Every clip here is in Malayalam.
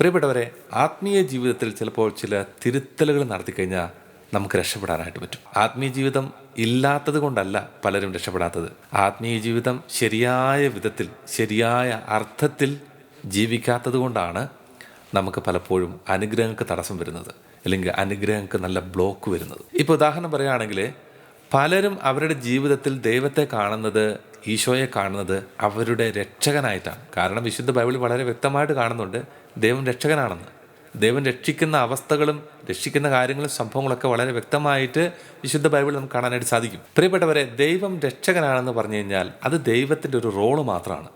പ്രിയപ്പെട്ടവരെ ആത്മീയ ജീവിതത്തിൽ ചിലപ്പോൾ ചില തിരുത്തലുകൾ നടത്തി കഴിഞ്ഞാൽ നമുക്ക് രക്ഷപ്പെടാനായിട്ട് പറ്റും. ആത്മീയ ജീവിതം ഇല്ലാത്തത് കൊണ്ടല്ല പലരും രക്ഷപ്പെടാത്തത്. ആത്മീയ ജീവിതം ശരിയായ വിധത്തിൽ ശരിയായ അർത്ഥത്തിൽ ജീവിക്കാത്തത് കൊണ്ടാണ് നമുക്ക് പലപ്പോഴും അനുഗ്രഹങ്ങൾക്ക് തടസ്സം വരുന്നത്. അല്ലെങ്കിൽ അനുഗ്രഹങ്ങൾക്ക് നല്ല ബ്ലോക്ക് വരുന്നത്. ഇപ്പോൾ ഉദാഹരണം പറയുകയാണെങ്കിൽ പലരും അവരുടെ ജീവിതത്തിൽ ദൈവത്തെ കാണുന്നത് ഈശോയെ കാണുന്നത് അവരുടെ രക്ഷകനായിട്ടാണ്. കാരണം വിശുദ്ധ ബൈബിൾ വളരെ വ്യക്തമായിട്ട് കാണുന്നുണ്ട് ദൈവം രക്ഷകനാണെന്ന്. ദൈവം രക്ഷിക്കുന്ന അവസ്ഥകളും രക്ഷിക്കുന്ന കാര്യങ്ങളും സംഭവങ്ങളൊക്കെ വളരെ വ്യക്തമായിട്ട് വിശുദ്ധ ബൈബിളിൽ നമുക്ക് കാണാനായിട്ട് സാധിക്കും. പ്രിയപ്പെട്ടവരെ ദൈവം രക്ഷകനാണെന്ന് പറഞ്ഞു കഴിഞ്ഞാൽ അത് ദൈവത്തിന്റെ ഒരു റോൾ മാത്രമാണ്.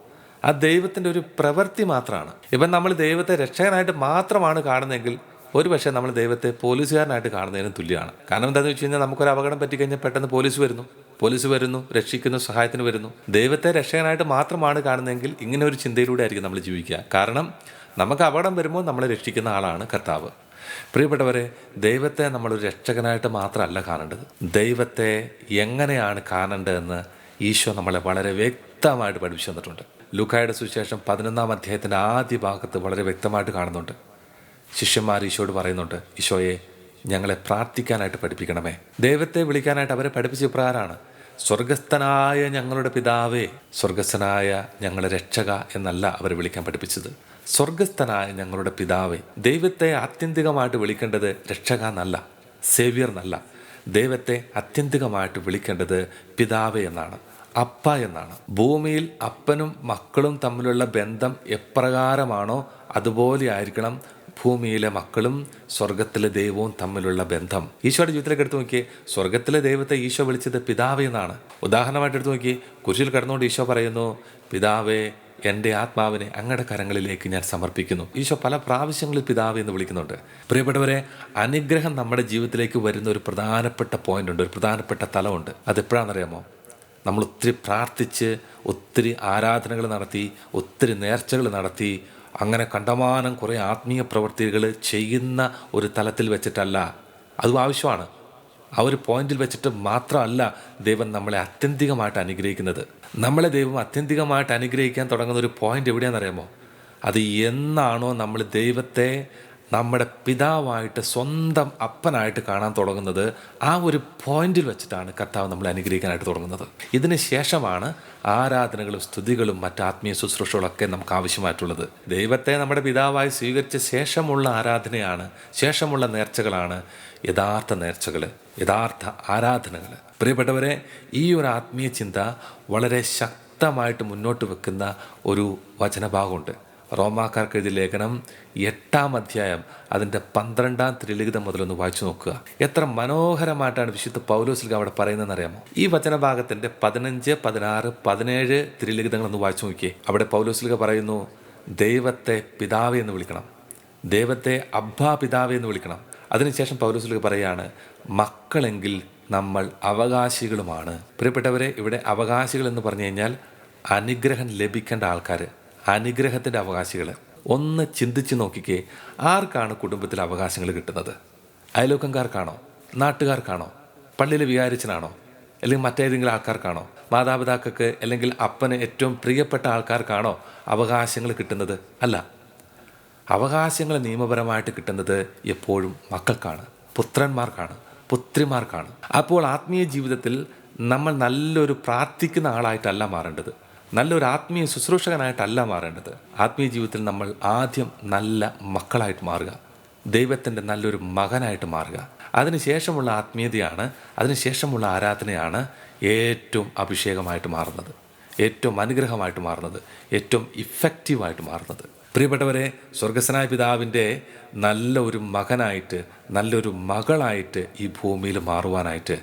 ആ ദൈവത്തിന്റെ ഒരു പ്രവൃത്തി മാത്രമാണ്. ഇപ്പം നമ്മൾ ദൈവത്തെ രക്ഷകനായിട്ട് മാത്രമാണ് കാണുന്നതെങ്കിൽ ഒരു പക്ഷേ നമ്മൾ ദൈവത്തെ പോലീസുകാരനായിട്ട് കാണുന്നതിന് തുല്യമാണ്. കാരണം എന്താണെന്ന് വെച്ച് കഴിഞ്ഞാൽ നമുക്കൊരു അപകടം പറ്റിക്കഴിഞ്ഞാൽ പെട്ടെന്ന് പോലീസ് വരുന്നു. പോലീസ് വരുന്നു രക്ഷിക്കുന്നു സഹായത്തിന് വരുന്നു. ദൈവത്തെ രക്ഷകനായിട്ട് മാത്രമാണ് കാണുന്നതെങ്കിൽ ഇങ്ങനെ ഒരു ചിന്തയിലൂടെ ആയിരിക്കും നമ്മൾ ജീവിക്കുക. കാരണം നമുക്ക് അപകടം വരുമ്പോൾ നമ്മളെ രക്ഷിക്കുന്ന ആളാണ് കർത്താവ്. പ്രിയപ്പെട്ടവരെ ദൈവത്തെ നമ്മളൊരു രക്ഷകനായിട്ട് മാത്രമല്ല കാണേണ്ടത്. ദൈവത്തെ എങ്ങനെയാണ് കാണേണ്ടതെന്ന് ഈശോ നമ്മളെ വളരെ വ്യക്തമായിട്ട് പഠിപ്പിച്ചു തന്നിട്ടുണ്ട്. ലുക്കായുടെ സുവിശേഷം പതിനൊന്നാം അധ്യായത്തിന്റെ ആദ്യ ഭാഗത്ത് വളരെ വ്യക്തമായിട്ട് കാണുന്നുണ്ട്. ശിഷ്യന്മാർ ഈശോയോട് പറയുന്നുണ്ട് ഈശോയെ ഞങ്ങളെ പ്രാർത്ഥിക്കാനായിട്ട് പഠിപ്പിക്കണമേ. ദൈവത്തെ വിളിക്കാനായിട്ട് അവരെ പഠിപ്പിച്ച ഇപ്രകാരമാണ്. സ്വർഗസ്ഥനായ ഞങ്ങളുടെ പിതാവേ സ്വർഗസ്ഥനായ ഞങ്ങളുടെ രക്ഷക എന്നല്ല അവർ വിളിക്കാൻ പഠിപ്പിച്ചത്. സ്വർഗസ്ഥനായ ഞങ്ങളുടെ പിതാവേ ദൈവത്തെ ആത്യന്തികമായിട്ട് വിളിക്കേണ്ടത് രക്ഷക എന്നല്ല സേവ്യർ എന്നല്ല. ദൈവത്തെ ആത്യന്തികമായിട്ട് വിളിക്കേണ്ടത് പിതാവേ എന്നാണ് അപ്പ എന്നാണ്. ഭൂമിയിൽ അപ്പനും മക്കളും തമ്മിലുള്ള ബന്ധം എപ്രകാരമാണോ അതുപോലെ ആയിരിക്കണം ഭൂമിയിലെ മക്കളും സ്വർഗത്തിലെ ദൈവവും തമ്മിലുള്ള ബന്ധം. ഈശോയുടെ ജീവിതത്തിലേക്ക് എടുത്തു നോക്കി സ്വർഗത്തിലെ ദൈവത്തെ ഈശോ വിളിച്ചത് പിതാവ് എന്നാണ്. ഉദാഹരണമായിട്ട് എടുത്തു നോക്കി കുരിശിൽ കിടന്നുകൊണ്ട് ഈശോ പറയുന്നു പിതാവേ എന്റെ ആത്മാവിനെ അങ്ങയുടെ കരങ്ങളിലേക്ക് ഞാൻ സമർപ്പിക്കുന്നു. ഈശോ പല പ്രാവശ്യങ്ങളിൽ പിതാവ് എന്ന് വിളിക്കുന്നുണ്ട്. പ്രിയപ്പെട്ടവരെ അനുഗ്രഹം നമ്മുടെ ജീവിതത്തിലേക്ക് വരുന്ന ഒരു പ്രധാനപ്പെട്ട പോയിന്റ് ഉണ്ട് ഒരു പ്രധാനപ്പെട്ട തലമുണ്ട്. അത് എപ്പോഴാണെന്നറിയാമോ നമ്മൾ ഒത്തിരി പ്രാർത്ഥിച്ച് ഒത്തിരി ആരാധനകൾ നടത്തി ഒത്തിരി നേർച്ചകൾ നടത്തി അങ്ങനെ കണ്ടമാനം കുറേ ആത്മീയ പ്രവൃത്തികൾ ചെയ്യുന്ന ഒരു തലത്തിൽ വെച്ചിട്ടല്ല. അതും ആവശ്യമാണ്. ആ ഒരു പോയിന്റിൽ വെച്ചിട്ട് മാത്രമല്ല ദൈവം നമ്മളെ അത്യന്തികമായിട്ട് അനുഗ്രഹിക്കുന്നത്. നമ്മളെ ദൈവം അത്യന്തികമായിട്ട് അനുഗ്രഹിക്കാൻ തുടങ്ങുന്ന ഒരു പോയിന്റ് എവിടെയാണെന്നറിയാമോ? അത് എന്നാണോ നമ്മൾ ദൈവത്തെ നമ്മുടെ പിതാവായിട്ട് സ്വന്തം അപ്പനായിട്ട് കാണാൻ തുടങ്ങുന്നത് ആ ഒരു പോയിന്റിൽ വെച്ചിട്ടാണ് കർത്താവ് നമ്മളെ അനുഗ്രഹിക്കാനായിട്ട് തുടങ്ങുന്നത്. ഇതിന് ശേഷമാണ് ആരാധനകളും സ്തുതികളും മറ്റ് ആത്മീയ ശുശ്രൂഷകളൊക്കെ നമുക്ക് ആവശ്യമായിട്ടുള്ളത്. ദൈവത്തെ നമ്മുടെ പിതാവായി സ്വീകരിച്ച ശേഷമുള്ള ആരാധനയാണ് ശേഷമുള്ള നേർച്ചകളാണ് യഥാർത്ഥ നേർച്ചകൾ യഥാർത്ഥ ആരാധനകൾ പ്രിയപ്പെട്ടവരെ ഈ ഒരു ആത്മീയ ചിന്ത വളരെ ശക്തമായിട്ട് മുന്നോട്ട് വെക്കുന്ന ഒരു വചനഭാഗമുണ്ട്. റോമാക്കാർക്ക് എഴുതിയ ലേഖനം എട്ടാം അധ്യായം അതിന്റെ പന്ത്രണ്ടാം ത്രിലിഖിതം മുതലൊന്ന് വായിച്ചു നോക്കുക. എത്ര മനോഹരമായിട്ടാണ് വിശുദ്ധ പൗലോസിൽ അവിടെ പറയുന്നതെന്ന് അറിയാമോ ഈ വചനഭാഗത്തിന്റെ പതിനഞ്ച് പതിനാറ് പതിനേഴ് ത്രിലിഖിതങ്ങളൊന്ന് വായിച്ചു നോക്കിയേ. അവിടെ പൗലോസിലിക പറയുന്നു ദൈവത്തെ പിതാവ് എന്ന് വിളിക്കണം. ദൈവത്തെ അബ്ബാ പിതാവ് എന്ന് വിളിക്കണം. അതിനുശേഷം പൗലോസിലിക പറയുകയാണ് മക്കളെങ്കിൽ നമ്മൾ അവകാശികളുമാണ്. പ്രിയപ്പെട്ടവരെ ഇവിടെ അവകാശികൾ എന്ന് പറഞ്ഞു കഴിഞ്ഞാൽ അനുഗ്രഹം ലഭിക്കേണ്ട ആൾക്കാർ അനുഗ്രഹത്തിന്റെ അവകാശികൾ ഒന്ന് ചിന്തിച്ച് നോക്കിക്കേ ആർക്കാണ് കുടുംബത്തിൽ അവകാശങ്ങൾ കിട്ടുന്നത്? അയലോക്കംകാർക്കാണോ നാട്ടുകാർക്കാണോ? പള്ളിയിലെ വികാരിച്ചനാണോ? അല്ലെങ്കിൽ മറ്റേതെങ്കിലും ആൾക്കാർക്കാണോ? മാതാപിതാക്കൾക്ക് അല്ലെങ്കിൽ അപ്പന് ഏറ്റവും പ്രിയപ്പെട്ട ആൾക്കാർക്കാണോ അവകാശങ്ങൾ കിട്ടുന്നത്? അല്ല. അവകാശങ്ങൾ നിയമപരമായിട്ട് കിട്ടുന്നത് എപ്പോഴും മക്കൾക്കാണ് പുത്രന്മാർക്കാണ് പുത്രിമാർക്കാണ്. അപ്പോൾ ആത്മീയ ജീവിതത്തിൽ നമ്മൾ നല്ലൊരു പ്രാർത്ഥിക്കുന്ന ആളായിട്ടല്ല മാറേണ്ടത്. നല്ലൊരു ആത്മീയ ശുശ്രൂഷകനായിട്ടല്ല മാറേണ്ടത്. ആത്മീയ ജീവിതത്തിൽ നമ്മൾ ആദ്യം നല്ല മക്കളായിട്ട് മാറുക. ദൈവത്തിന്റെ നല്ലൊരു മകനായിട്ട് മാറുക. അതിനുശേഷമുള്ള ആത്മീയതയാണ് അതിനുശേഷമുള്ള ആരാധനയാണ് ഏറ്റവും അഭിഷേകമായിട്ട് മാറുന്നത്. ഏറ്റവും അനുഗ്രഹമായിട്ട് മാറുന്നത്. ഏറ്റവും ഇഫക്റ്റീവായിട്ട് മാറുന്നത്. പ്രിയപ്പെട്ടവരെ സ്വർഗസ്വനായ പിതാവിന്റെ നല്ല ഒരു മകനായിട്ട് നല്ലൊരു മകളായിട്ട് ഈ ഭൂമിയിൽ മാറുവാനായിട്ട്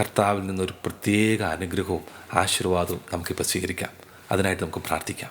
കർത്താവിൽ നിന്നൊരു പ്രത്യേക അനുഗ്രഹവും ആശീർവാദവും നമുക്കിപ്പോൾ സ്വീകരിക്കാം. അതിനായിട്ട് നമുക്ക് പ്രാർത്ഥിക്കാം.